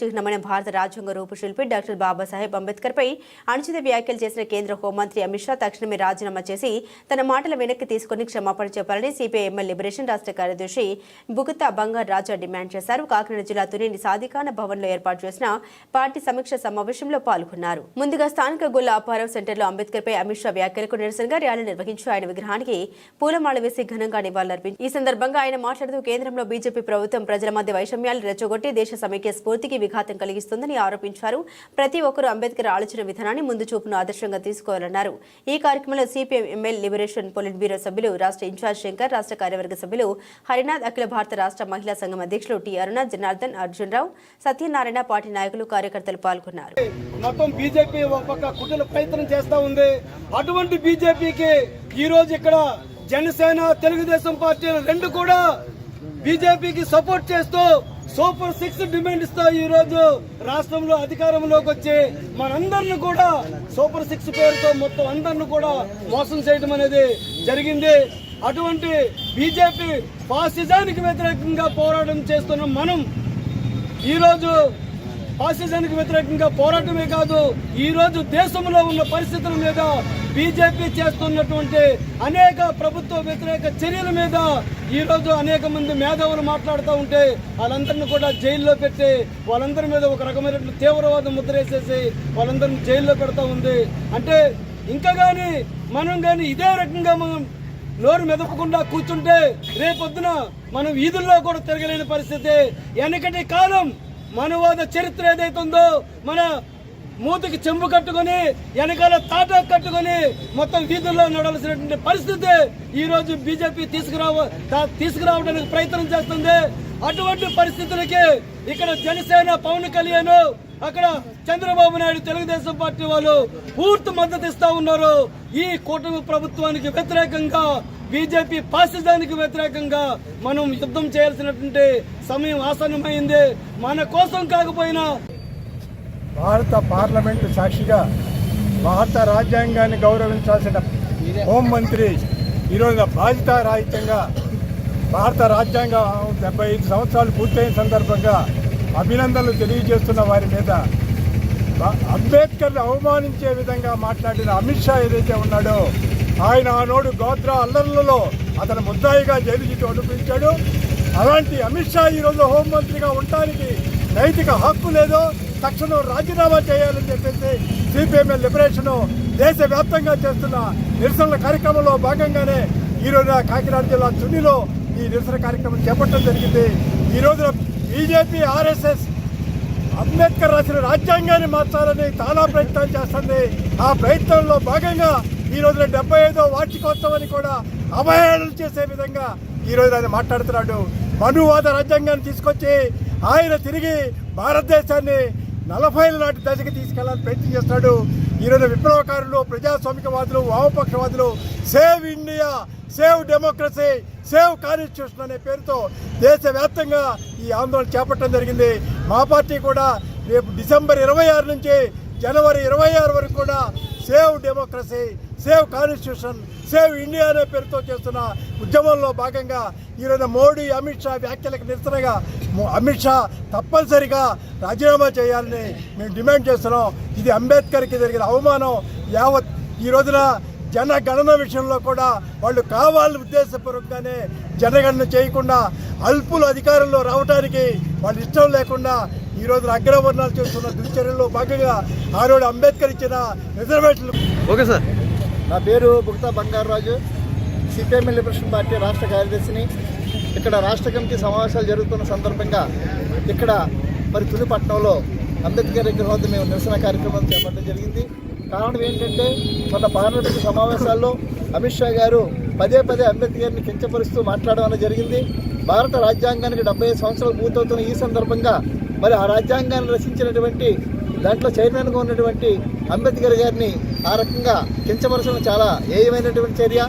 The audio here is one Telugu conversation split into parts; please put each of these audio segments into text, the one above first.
చిహ్నమైన భారత రాజ్యాంగ రూపశిల్పి డాక్టర్ బాబాసాహెబ్ అంబేద్కర్పై అనుచిత వ్యాఖ్యలు చేసిన కేంద్ర హోంమంత్రి అమిత్ షా తక్షణమే రాజీనామా చేసి తన మాటల వెనక్కి తీసుకుని క్షమాపణ చెప్పాలని సిపిఐ ఎంఎల్ లిబరేషన్ రాష్ట్ర కార్యదర్శి బుగతా బంగారు రాజా డిమాండ్ చేశారు. కాకినాడ జిల్లా తుని సాధికాన భవన్లో ఏర్పాటు చేసిన పార్టీ సమీక్ష సమావేశంలో పాల్గొన్నారు. ముందుగా స్థానిక గుల్ల అపారవ్ సెంటర్లో అంబేద్కర్ పై అమిత్ షా వ్యాఖ్యలకు నిరసనగా ర్యాలీ నిర్వహించి ఆయన విగ్రహానికి పూలమాల వేసి ఘనంగా నివాళులర్పించారు. ఈ సందర్భంగా ఆయన మాట్లాడుతూ కేంద్రంలో బీజేపీ ప్రభుత్వం ప్రజల మధ్య వైషమ్యాలు రెచ్చగొట్టి దేశ సమైక్య స్ఫూర్తికి విఘాతం కలిగిస్తుందని ఆరోపించారు. ప్రతి ఒక్కరూ అంబేద్కర్ ఆలోచన విధానాన్ని ముందు చూపును ఆదర్శంగా తీసుకోవాలన్నారు. ఈ కార్యక్రమంలో C P M M L liberation polit bureau సభ్యులు రాష్ట్ర ఇన్ఛార్జ్ శంకర్ రాష్ట్ర కార్యవర్గ సభ్యులు హరినాథ్ అఖిల భారత రాష్ట్ర మహిళా సంఘం అధ్యక్షులు టి అరుణ జనార్దన్ అర్జున్ రావు సత్యనారాయణ పార్టీ నాయకులు కార్యకర్తలు పాల్గొన్నారు. మొత్తం బీజేపీ ఒక ప్రయత్నం చేస్తా ఉంది. అటువంటి బీజేపీకి ఈ రోజు ఇక్కడ జనసేన తెలుగుదేశం పార్టీలు రెండు కూడా బీజేపీకి సపోర్ట్ చేస్తూ సూపర్ సిక్స్ డిమాండ్ ఇస్తా ఈ రోజు రాష్ట్రంలో అధికారంలోకి వచ్చి మనందరిని కూడా సూపర్ సిక్స్ పేరుతో మొత్తం అందరిని కూడా మోసం చేయడం అనేది జరిగింది. అటువంటి బీజేపీ ఫాసిజానికి వ్యతిరేకంగా పోరాటం చేస్తున్న మనం ఈ రోజు ఫాసిజానికి వ్యతిరేకంగా పోరాటమే కాదు ఈ రోజు దేశంలో ఉన్న పరిస్థితుల మీద బీజేపీ చేస్తున్నటువంటి అనేక ప్రభుత్వ వ్యతిరేక చర్యల మీద ఈరోజు అనేక మంది మేధావులు మాట్లాడుతూ ఉంటే వాళ్ళందరినీ కూడా జైల్లో పెట్టి వాళ్ళందరి మీద ఒక రకమైనటువంటి తీవ్రవాదం ముద్రేసేసి వాళ్ళందరిని వాళ్ళందరినీ జైల్లో పెడతా ఉంది. అంటే ఇంకా కానీ మనం కానీ ఇదే రకంగా మనం నోరు మెదపకుండా కూర్చుంటే రేపొద్దున మనం వీధుల్లో కూడా తిరగలేని పరిస్థితి. వెనకటి కాలం మనవాద చరిత్ర ఏదైతుందో మన మూతికి చెంబు కట్టుకొని వెనకాల తాట కట్టుకొని మొత్తం వీధుల్లో నడవలసినటువంటి పరిస్థితి ఈ రోజు బీజేపీ తీసుకురావ తీసుకురావడానికి ప్రయత్నం చేస్తుంది. అటువంటి పరిస్థితులకి ఇక్కడ జనసేన పవన్ కళ్యాణ్ అక్కడ చంద్రబాబు నాయుడు తెలుగుదేశం పార్టీ వాళ్ళు పూర్తి మద్దతు ఇస్తా ఉన్నారు. ఈ కూటమి ప్రభుత్వానికి వ్యతిరేకంగా బీజేపీ పాసిజానికి వ్యతిరేకంగా మనం యుద్ధం చేయాల్సినటువంటి సమయం ఆసన్నమైంది. మన కోసం కాకపోయినా భారత పార్లమెంటు సాక్షిగా భారత రాజ్యాంగాన్ని గౌరవించాల్సిన హోంమంత్రి ఈరోజు బాధ్యతారాహిత్యంగా భారత రాజ్యాంగం డెబ్బై ఐదు సంవత్సరాలు పూర్తయిన సందర్భంగా అభినందనలు తెలియజేస్తున్న వారి మీద అంబేద్కర్ని అవమానించే విధంగా మాట్లాడిన అమిత్ షా ఏదైతే ఉన్నాడో ఆయన ఆనోడు గోత్ర అల్లర్లలో అతను ముద్దాయిగా జైలు జీతం అనిపించాడు అలాంటి అమిత్ షా ఈరోజు హోంమంత్రిగా ఉండటానికి నైతిక హక్కు లేదో తక్షణం రాజీనామా చేయాలని చెప్పేసి సిపిఎంఎల్ లిబరేషన్ దేశవ్యాప్తంగా చేస్తున్న నిరసనల కార్యక్రమంలో భాగంగానే ఈ రోజున కాకినాడ జిల్లా చున్నిలో ఈ నిరసన కార్యక్రమం చేపట్టడం జరిగింది. ఈ రోజున బీజేపీ ఆర్ఎస్ఎస్ అంబేద్కర్ రాసిన రాజ్యాంగాన్ని మార్చాలని చాలా ప్రయత్నం చేస్తుంది. ఆ ప్రయత్నంలో భాగంగా ఈ రోజున డెబ్బై ఐదో వార్షికోత్సవాన్ని కూడా అవహేళన చేసే విధంగా ఈ రోజు ఆయన మాట్లాడుతున్నాడు. మనువాద రాజ్యాంగాన్ని తీసుకొచ్చి ఆయన తిరిగి భారతదేశాన్ని నలభైల నాటి దశకి తీసుకెళ్ళాలని ప్రయత్నం చేస్తున్నాడు. ఈరోజు విప్లవకారులు ప్రజాస్వామికవాదులు వామపక్షవాదులు save India save democracy save constitution అనే పేరుతో దేశవ్యాప్తంగా ఈ ఆందోళన చేపట్టడం జరిగింది. మా పార్టీ కూడా రేపు డిసెంబర్ ఇరవై ఆరు నుంచి జనవరి ఇరవై ఆరు వరకు కూడా save democracy save constitution save India అనే పేరుతో చేస్తున్న ఉద్యమంలో భాగంగా ఈరోజు మోడీ అమిత్ షా వ్యాఖ్యలకు నిరసనగా అమిత్ షా తప్పనిసరిగా రాజీనామా చేయాలని మేము డిమాండ్ చేస్తున్నాం. ఇది అంబేద్కర్కి జరిగిన అవమానం యావత్ ఈ రోజున జనగణన విషయంలో కూడా వాళ్ళు కావాలని ఉద్దేశపూర్వకంగానే జనగణన చేయకుండా అల్పులు అధికారంలో రావడానికి వాళ్ళు ఇష్టం లేకుండా ఈ రోజున అగ్రవర్ణాలు చేస్తున్న దుశ్చర్యల్లో భాగంగా ఆరోడు అంబేద్కర్ ఇచ్చిన రిజర్వేషన్లు ఓకే సార్. నా పేరు Buktha Bangaraju C P M liberation party రాష్ట్ర కార్యదర్శిని. ఇక్కడ రాష్ట్ర కమిటీ సమావేశాలు జరుగుతున్న సందర్భంగా ఇక్కడ మరి తునిపట్నంలో అంబేద్కర్ విగ్రహం వద్ద మేము నిరసన కార్యక్రమం చేపట్టడం జరిగింది. కారణం ఏంటంటే మన పార్లమెంటు సమావేశాల్లో అమిత్ షా గారు పదే పదే అంబేద్కర్ని కించపరుస్తూ మాట్లాడడం అనేది జరిగింది. భారత రాజ్యాంగానికి డెబ్బై సంవత్సరాలు పూర్తవుతున్న ఈ సందర్భంగా మరి ఆ రాజ్యాంగాన్ని రచించినటువంటి దాంట్లో చైర్మన్గా ఉన్నటువంటి అంబేద్కర్ గారిని ఆ రకంగా కించపరచడం చాలా ఏయమైనటువంటి చర్య.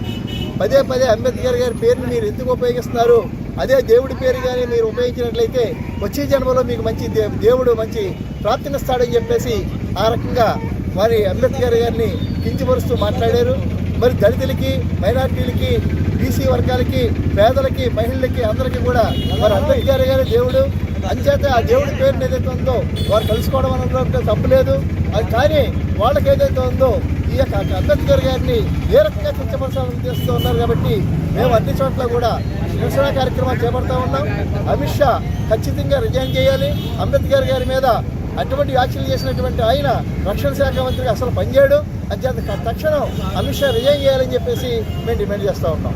పదే పదే అంబేద్కర్ గారి పేరుని మీరు ఎందుకు ఉపయోగిస్తున్నారు? అదే దేవుడి పేరు కానీ మీరు ఉపయోగించినట్లయితే వచ్చే జన్మలో మీకు మంచి దే- దేవుడు మంచి ప్రార్థనిస్తాడని చెప్పేసి ఆ రకంగా మరి అంబేద్కర్ గారిని కించపరుస్తూ మాట్లాడారు. మరి దళితులకి మైనార్టీలకి బీసీ వర్గాలకి పేదలకి మహిళలకి అందరికీ కూడా మరి అంబేద్కర్ గారి దేవుడు. అంచేతే ఆ దేవుడి పేరుని ఏదైతే ఉందో వారు కలుసుకోవడం అనేది తప్పులేదు. అది కానీ వాళ్ళకి ఏదైతే ఉందో ఈ యొక్క అంబేద్కర్ గారిని ఏ రకంగా కించపరచాలని చేస్తూ ఉన్నారు కాబట్టి మేము అన్ని చోట్ల కూడా నిరసన కార్యక్రమాలు చేపడతా ఉన్నాం. అమిత్ షా ఖచ్చితంగా రిజైన్ చేయాలి. అంబేద్కర్ గారి మీద అటువంటి వ్యాఖ్యలు చేసినటువంటి ఆయన రక్షణ శాఖ మంత్రిగా అసలు పనిచేయడు. అంచేత తక్షణం అమిత్ షా రిజైన్ చేయాలని చెప్పేసి మేము డిమాండ్ చేస్తూ ఉన్నాం.